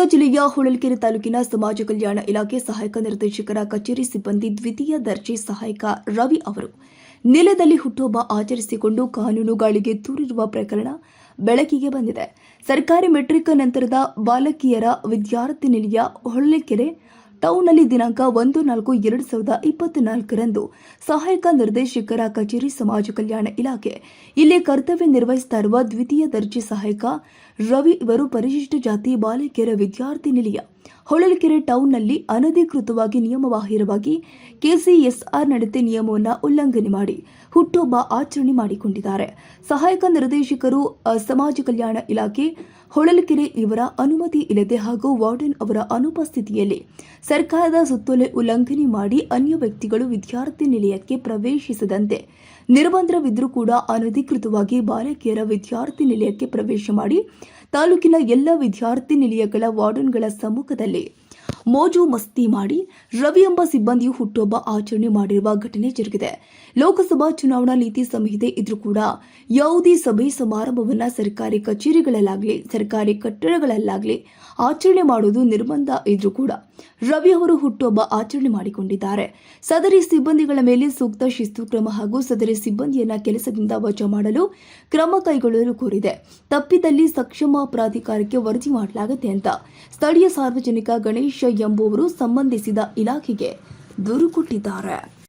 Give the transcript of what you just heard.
ಗದಗ ಜಿಲ್ಲೆಯ ಹೊಳಲ್ಕೆರೆ ತಾಲೂಕಿನ ಸಮಾಜ ಕಲ್ಯಾಣ ಇಲಾಖೆ ಸಹಾಯಕ ನಿರ್ದೇಶಕರ ಕಚೇರಿ ಸಿಬ್ಬಂದಿ ದ್ವಿತೀಯ ದರ್ಜೆ ಸಹಾಯಕ ರವಿ ಅವರು. ನೆಲದಲ್ಲಿ ಹುಟ್ಟುಹಬ್ಬ ಆಚರಿಸಿಕೊಂಡು ಕಾನೂನು ಗಾಳಿಗೆ ತೂರಿರುವ ಪ್ರಕರಣ ಬೆಳಕಿಗೆ ಬಂದಿದೆ. ಸರ್ಕಾರಿ ಮೆಟ್ರಿಕ್ ನಂತರದ ಬಾಲಕಿಯರ ವಿದ್ಯಾರ್ಥಿ ನಿಲಯ ಹೊಳಲ್ಕೆರೆ ಟೌನ್ನಲ್ಲಿ ದಿನಾಂಕ ಒಂದು ನಾಲ್ಕು ಎರಡು ಸಾವಿರದ ಇಪ್ಪತ್ನಾಲ್ಕರಂದು ಸಹಾಯಕ ನಿರ್ದೇಶಕರ ಕಚೇರಿ ಸಮಾಜ ಕಲ್ಯಾಣ ಇಲಾಖೆ. ಇಲ್ಲಿ ಕರ್ತವ್ಯ ನಿರ್ವಹಿಸ್ತಾ ಇರುವ ದ್ವಿತೀಯ ದರ್ಜೆ ಸಹಾಯಕ ರವಿ ಇವರು ಪರಿಶಿಷ್ಟ ಜಾತಿ ಬಾಲಕಿಯರ ವಿದ್ಯಾರ್ಥಿ ನಿಲಯ ಹೊಳಲ್ಕೆರೆ ಟೌನ್ನಲ್ಲಿ ಅನಧಿಕೃತವಾಗಿ ನಿಯಮಬಾಹಿರವಾಗಿ ಕೆಸಿಎಸ್ಆರ್ ನಡತೆ ನಿಯಮವನ್ನು ಉಲ್ಲಂಘನೆ ಮಾಡಿ ಹುಟ್ಟೊಬ್ಬ ಆಚರಣೆ ಮಾಡಿಕೊಂಡಿದ್ದಾರೆ. ಸಹಾಯಕ ನಿರ್ದೇಶಕರು ಸಮಾಜ ಕಲ್ಯಾಣ ಇಲಾಖೆ, ಹೊಳಲ್ಕೆರೆ ಇವರ ಅನುಮತಿ ಇಲ್ಲದೆ ಹಾಗೂ ವಾರ್ಡನ್ ಅವರ ಅನುಪಸ್ಥಿತಿಯಲ್ಲಿ ಸರ್ಕಾರದ ಸುತ್ತೋಲೆ ಉಲ್ಲಂಘನೆ ಮಾಡಿ ಅನ್ಯ ವ್ಯಕ್ತಿಗಳು ವಿದ್ಯಾರ್ಥಿ ನಿಲಯಕ್ಕೆ ಪ್ರವೇಶಿಸದಂತೆ ನಿರ್ಬಂಧವಿದ್ರೂ ಕೂಡ ಅನಧಿಕೃತವಾಗಿ ಬಾಲಕಿಯರ ವಿದ್ಯಾರ್ಥಿ ನಿಲಯಕ್ಕೆ ಪ್ರವೇಶ ಮಾಡಿ ತಾಲೂಕಿನ ಎಲ್ಲ ವಿದ್ಯಾರ್ಥಿ ನಿಲಯಗಳ ವಾರ್ಡನ್ಗಳ ಸಮ್ಮುಖದಲ್ಲಿ ಮೋಜು ಮಸ್ತಿ ಮಾಡಿ ರವಿ ಎಂಬ ಸಿಬ್ಬಂದಿಯು ಹುಟ್ಟುಹಬ್ಬ ಆಚರಣೆ ಮಾಡಿರುವ ಘಟನೆ ಜರುಗಿದೆ. ಲೋಕಸಭಾ ಚುನಾವಣಾ ನೀತಿ ಸಂಹಿತೆ ಇದ್ರೂ ಕೂಡ ಯಾವುದೇ ಸಭೆ ಸಮಾರಂಭವನ್ನ ಸರ್ಕಾರಿ ಕಚೇರಿಗಳಲ್ಲಾಗಲಿ, ಸರ್ಕಾರಿ ಕಟ್ಟಡಗಳಲ್ಲಾಗಲಿ ಆಚರಣೆ ಮಾಡುವುದು ನಿರ್ಬಂಧ ಇದ್ರೂ ಕೂಡ. ರವಿ ಅವರು ಹುಟ್ಟುಹಬ್ಬ ಆಚರಣೆ ಮಾಡಿಕೊಂಡಿದ್ದಾರೆ. ಸದರಿ ಸಿಬ್ಬಂದಿಗಳ ಮೇಲೆ ಸೂಕ್ತ ಶಿಸ್ತು ಕ್ರಮ ಹಾಗೂ ಸದರಿ ಸಿಬ್ಬಂದಿಯನ್ನ ಕೆಲಸದಿಂದ ವಜಾ ಮಾಡಲು ಕ್ರಮ ಕೈಗೊಳ್ಳಲು ಕೋರಿದೆ. ತಪ್ಪಿದಲ್ಲಿ ಸಕ್ಷಮ ಪ್ರಾಧಿಕಾರಕ್ಕೆ ವರದಿ ಮಾಡಲಾಗುತ್ತೆ ಅಂತ ಸ್ಥಳೀಯ ಸಾರ್ವಜನಿಕ ಗಣೇಶ ಎಂಬುವರು ಸಂಬಂಧಿಸಿದ ಇಲಾಖೆಗೆ ದೂರು ಕೊಟ್ಟಿದ್ದಾರೆ.